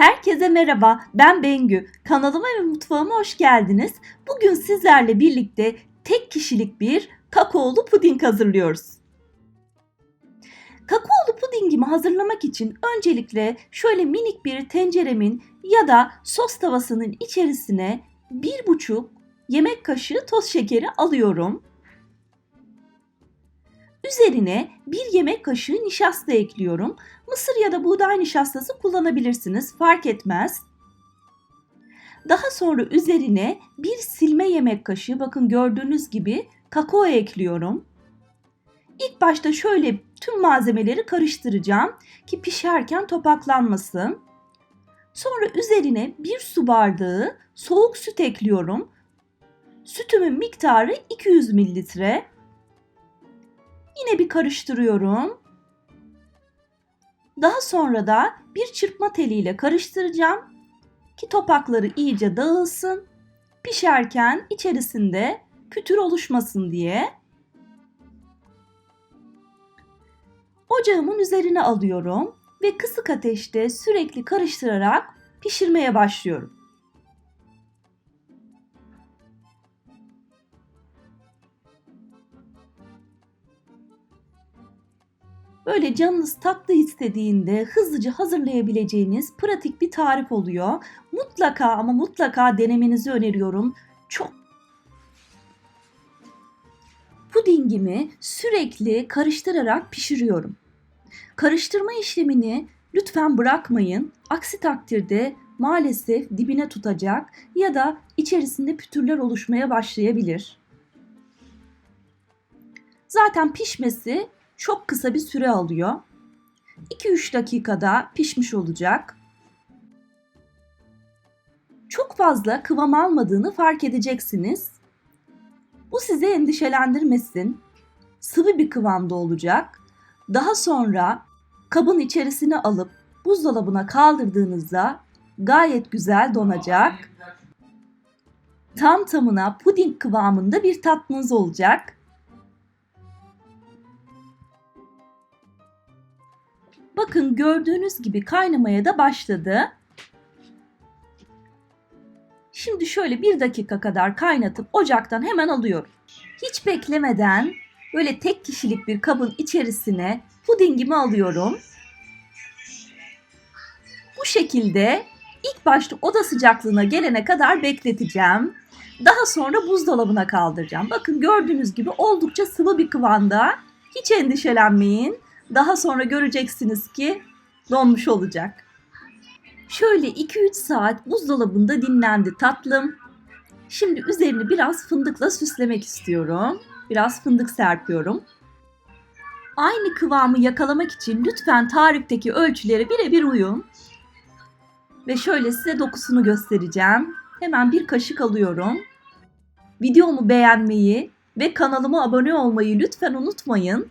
Herkese merhaba, ben Bengü. Kanalıma ve mutfağıma hoş geldiniz. Bugün sizlerle birlikte tek kişilik bir kakaolu puding hazırlıyoruz. Kakaolu pudingimi hazırlamak için öncelikle şöyle minik bir tenceremin ya da sos tavasının içerisine bir buçuk yemek kaşığı toz şekeri alıyorum. Üzerine bir yemek kaşığı nişasta ekliyorum. Mısır ya da buğday nişastası kullanabilirsiniz. Fark etmez. Daha sonra üzerine bir silme yemek kaşığı bakın gördüğünüz gibi kakao ekliyorum. İlk başta şöyle tüm malzemeleri karıştıracağım ki pişerken topaklanmasın. Sonra üzerine bir su bardağı soğuk süt ekliyorum. Sütümün miktarı 200 mililitre. Yine bir karıştırıyorum. Daha sonra da bir çırpma teliyle karıştıracağım ki topakları iyice dağılsın. Pişerken içerisinde pütür oluşmasın diye. Ocağımın üzerine alıyorum ve kısık ateşte sürekli karıştırarak pişirmeye başlıyorum. Böyle canınız tatlı istediğinde hızlıca hazırlayabileceğiniz pratik bir tarif oluyor. Mutlaka ama mutlaka denemenizi öneriyorum. Çok Pudingimi sürekli karıştırarak pişiriyorum. Karıştırma işlemini lütfen bırakmayın. Aksi takdirde maalesef dibine tutacak ya da içerisinde pütürler oluşmaya başlayabilir. Zaten pişmesi çok kısa bir süre alıyor. 2-3 dakikada pişmiş olacak. Çok fazla kıvam almadığını fark edeceksiniz. Bu sizi endişelendirmesin. Sıvı bir kıvamda olacak. Daha sonra kabın içerisine alıp buzdolabına kaldırdığınızda gayet güzel donacak. Tam tamına puding kıvamında bir tatlınız olacak. Bakın gördüğünüz gibi kaynamaya da başladı. Şimdi şöyle bir dakika kadar kaynatıp ocaktan hemen alıyorum. Hiç beklemeden böyle tek kişilik bir kabın içerisine pudingimi alıyorum. Bu şekilde ilk başta oda sıcaklığına gelene kadar bekleteceğim. Daha sonra buzdolabına kaldıracağım. Bakın gördüğünüz gibi oldukça sıvı bir kıvamda. Hiç endişelenmeyin. Daha sonra göreceksiniz ki donmuş olacak. Şöyle 2-3 saat buzdolabında dinlendi tatlım. Şimdi üzerini biraz fındıkla süslemek istiyorum. Biraz fındık serpiyorum. Aynı kıvamı yakalamak için lütfen tarifteki ölçülere birebir uyun. Ve şöyle size dokusunu göstereceğim. Hemen bir kaşık alıyorum. Videomu beğenmeyi ve kanalıma abone olmayı lütfen unutmayın.